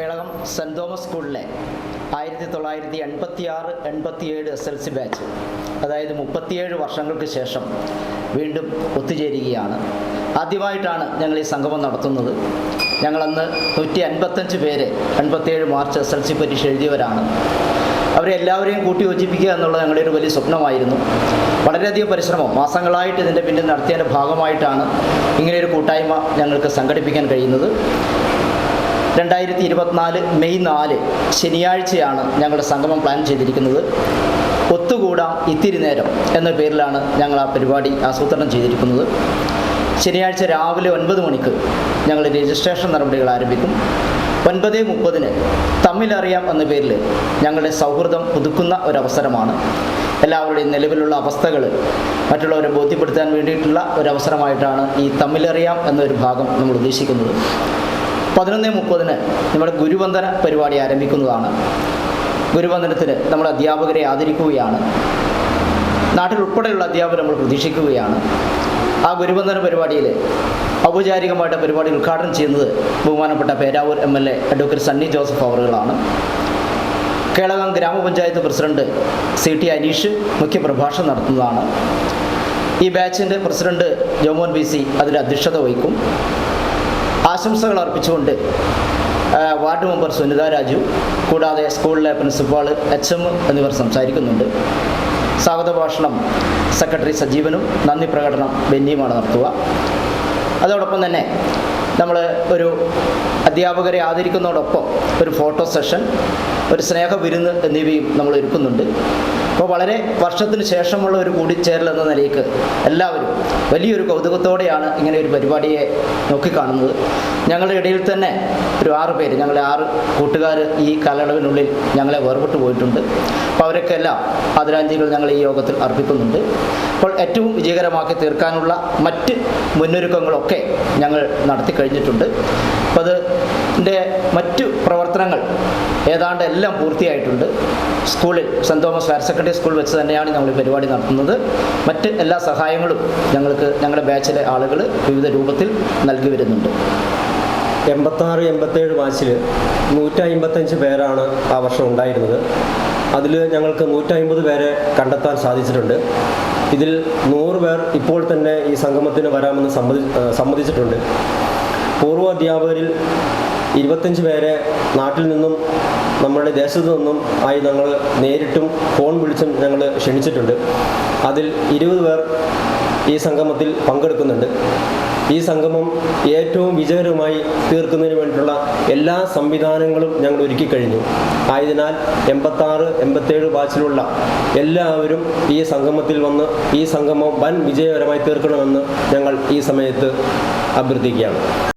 Kelakam saint Thomas സ്കൂളിലെ ആയിരത്തി തൊള്ളായിരത്തി എൺപത്തി ആറ് എൺപത്തിയേഴ് എസ് എൽ സി ബാച്ച് അതായത് മുപ്പത്തിയേഴ് വർഷങ്ങൾക്ക് ശേഷം വീണ്ടും ഒത്തുചേരുകയാണ്. ആദ്യമായിട്ടാണ് ഞങ്ങൾ ഈ സംഗമം നടത്തുന്നത്. ഞങ്ങളന്ന് നൂറ്റി അൻപത്തഞ്ച് പേര് എൺപത്തിയേഴ് മാർച്ച് എസ് എൽ സി പരീക്ഷ എഴുതിയവരാണ്. അവരെ എല്ലാവരെയും കൂട്ടി യോജിപ്പിക്കുക എന്നുള്ളത് ഞങ്ങളുടെ ഒരു വലിയ സ്വപ്നമായിരുന്നു. വളരെയധികം പരിശ്രമം മാസങ്ങളായിട്ട് ഇതിന്റെ പിന്നിൽ നടത്തിയതിന്റെ ഭാഗമായിട്ടാണ് ഇങ്ങനെയൊരു കൂട്ടായ്മ ഞങ്ങൾക്ക് സംഘടിപ്പിക്കാൻ കഴിയുന്നത്. രണ്ടായിരത്തി ഇരുപത്തിനാല് മെയ് നാല് ശനിയാഴ്ചയാണ് ഞങ്ങളുടെ സംഗമം പ്ലാൻ ചെയ്തിരിക്കുന്നത്. ഒത്തുകൂടാം ഇത്തിരി നേരം എന്ന പേരിലാണ് ഞങ്ങൾ ആ പരിപാടി ആസൂത്രണം ചെയ്തിരിക്കുന്നത്. ശനിയാഴ്ച രാവിലെ ഒൻപത് മണിക്ക് ഞങ്ങൾ രജിസ്ട്രേഷൻ നടപടികൾ ആരംഭിക്കും. ഒൻപത് മുപ്പതിന് തമ്മിലറിയാം എന്ന പേരിൽ ഞങ്ങളുടെ സൗഹൃദം പുതുക്കുന്ന ഒരവസരമാണ്. എല്ലാവരുടെയും നിലവിലുള്ള അവസ്ഥകൾ മറ്റുള്ളവരെ ബോധ്യപ്പെടുത്താൻ വേണ്ടിയിട്ടുള്ള ഒരവസരമായിട്ടാണ് ഈ തമ്മിലറിയാം എന്നൊരു ഭാഗം നമ്മൾ ഉദ്ദേശിക്കുന്നത്. പതിനൊന്ന് മുപ്പതിന് നമ്മുടെ ഗുരുവന്ദന പരിപാടി ആരംഭിക്കുന്നതാണ്. ഗുരുവന്ദനത്തിന് നമ്മൾ അധ്യാപകരെ ആദരിക്കുകയാണ്. നാട്ടിലുൾപ്പെടെയുള്ള അധ്യാപകർ നമ്മൾ പ്രതീക്ഷിക്കുകയാണ്. ആ ഗുരുവന്ദന പരിപാടിയിൽ ഔപചാരികമായിട്ട് പരിപാടി ഉദ്ഘാടനം ചെയ്യുന്നത് ബഹുമാനപ്പെട്ട Peravoor M L A advocate Sunny Joseph അവറുകളാണ്. Kelakam ഗ്രാമപഞ്ചായത്ത് പ്രസിഡന്റ് സി ടി അനീഷ് മുഖ്യപ്രഭാഷണം നടത്തുന്നതാണ്. ഈ ബാച്ചിന്റെ പ്രസിഡന്റ് ജോമോൻ ബി സി അതിൽ അധ്യക്ഷത വഹിക്കും. ആശംസകൾ അർപ്പിച്ചുകൊണ്ട് വാർഡ് മെമ്പർ സുനിത രാജു കൂടാതെ സ്കൂളിലെ പ്രിൻസിപ്പാൾ എച്ച് എം എന്നിവർ സംസാരിക്കുന്നുണ്ട്. സ്വാഗത ഭാഷണം സെക്രട്ടറി സജീവനും നന്ദി പ്രകടനം ബെന്നിയുമാണ് നടത്തുക. അതോടൊപ്പം തന്നെ നമ്മൾ ഒരു അധ്യാപകരെ ആദരിക്കുന്നതോടൊപ്പം ഒരു ഫോട്ടോ സെഷൻ ഒരു സ്നേഹ വിരുന്ന് എന്നിവയും നമ്മൾ ഒരുക്കുന്നുണ്ട്. അപ്പോൾ വളരെ വർഷത്തിന് ശേഷമുള്ള ഒരു കൂടിച്ചേരൽ എന്ന നിലയ്ക്ക് എല്ലാവരും വലിയൊരു കൗതുകത്തോടെയാണ് ഇങ്ങനെ ഒരു പരിപാടിയെ നോക്കിക്കാണുന്നത്. ഞങ്ങളുടെ ഇടയിൽ തന്നെ ഒരു ആറ് പേര് ഞങ്ങളുടെ ആറ് കൂട്ടുകാർ ഈ കാലയളവിനുള്ളിൽ ഞങ്ങളെ വേർപെട്ടു പോയിട്ടുണ്ട്. അപ്പോൾ അവരൊക്കെ എല്ലാം ആദരാഞ്ജലികൾ ഞങ്ങൾ ഈ യോഗത്തിൽ അർപ്പിക്കുന്നുണ്ട്. അപ്പോൾ ഏറ്റവും വിജയകരമാക്കി തീർക്കാനുള്ള മറ്റ് മുന്നൊരുക്കങ്ങളൊക്കെ ഞങ്ങൾ നടത്തി കഴിഞ്ഞിട്ടുണ്ട്. അപ്പോൾ അതിന്റെ മറ്റു പ്രവർത്തനങ്ങൾ ഏതാണ്ട് എല്ലാം പൂർത്തിയായിട്ടുണ്ട്. സ്കൂളിൽ Saint Thomas higher secondary school വെച്ച് തന്നെയാണ് ഞങ്ങൾ പരിപാടി നടത്തുന്നത്. മറ്റ് എല്ലാ സഹായങ്ങളും ഞങ്ങൾക്ക് ഞങ്ങളുടെ ബാച്ചിലെ ആളുകൾ വിവിധ രൂപത്തിൽ നൽകി വരുന്നുണ്ട്. എൺപത്താറ് എൺപത്തേഴ് ബാച്ചിൽ നൂറ്റി അമ്പത്തഞ്ച് പേരാണ് ആ വർഷം ഉണ്ടായിരുന്നത്. അതിൽ ഞങ്ങൾക്ക് നൂറ്റമ്പത് പേരെ കണ്ടെത്താൻ സാധിച്ചിട്ടുണ്ട്. ഇതിൽ നൂറ് പേർ ഇപ്പോൾ തന്നെ ഈ സംഗമത്തിന് വരാമെന്ന് സമ്മതി സമ്മതിച്ചിട്ടുണ്ട്. പൂർവ അധ്യാപകരിൽ ഇരുപത്തഞ്ച് പേരെ നാട്ടിൽ നിന്നും നമ്മുടെ ദേശത്തു നിന്നും ആയി ഞങ്ങൾ നേരിട്ടും ഫോൺ വിളിച്ചും ഞങ്ങൾ ക്ഷണിച്ചിട്ടുണ്ട്. അതിൽ ഇരുപത് പേർ ഈ സംഗമത്തിൽ പങ്കെടുക്കുന്നുണ്ട്. ഈ സംഗമം ഏറ്റവും വിജയകരമായി തീർക്കുന്നതിന് വേണ്ടിയിട്ടുള്ള എല്ലാ സംവിധാനങ്ങളും ഞങ്ങൾ ഒരുക്കി കഴിഞ്ഞു. ആയതിനാൽ എൺപത്താറ് എൺപത്തേഴ് ബാച്ചിലുള്ള എല്ലാവരും ഈ സംഗമത്തിൽ വന്ന് ഈ സംഗമം വൻ വിജയകരമായി തീർക്കണമെന്ന് ഞങ്ങൾ ഈ സമയത്ത് അഭ്യർത്ഥിക്കുകയാണ്.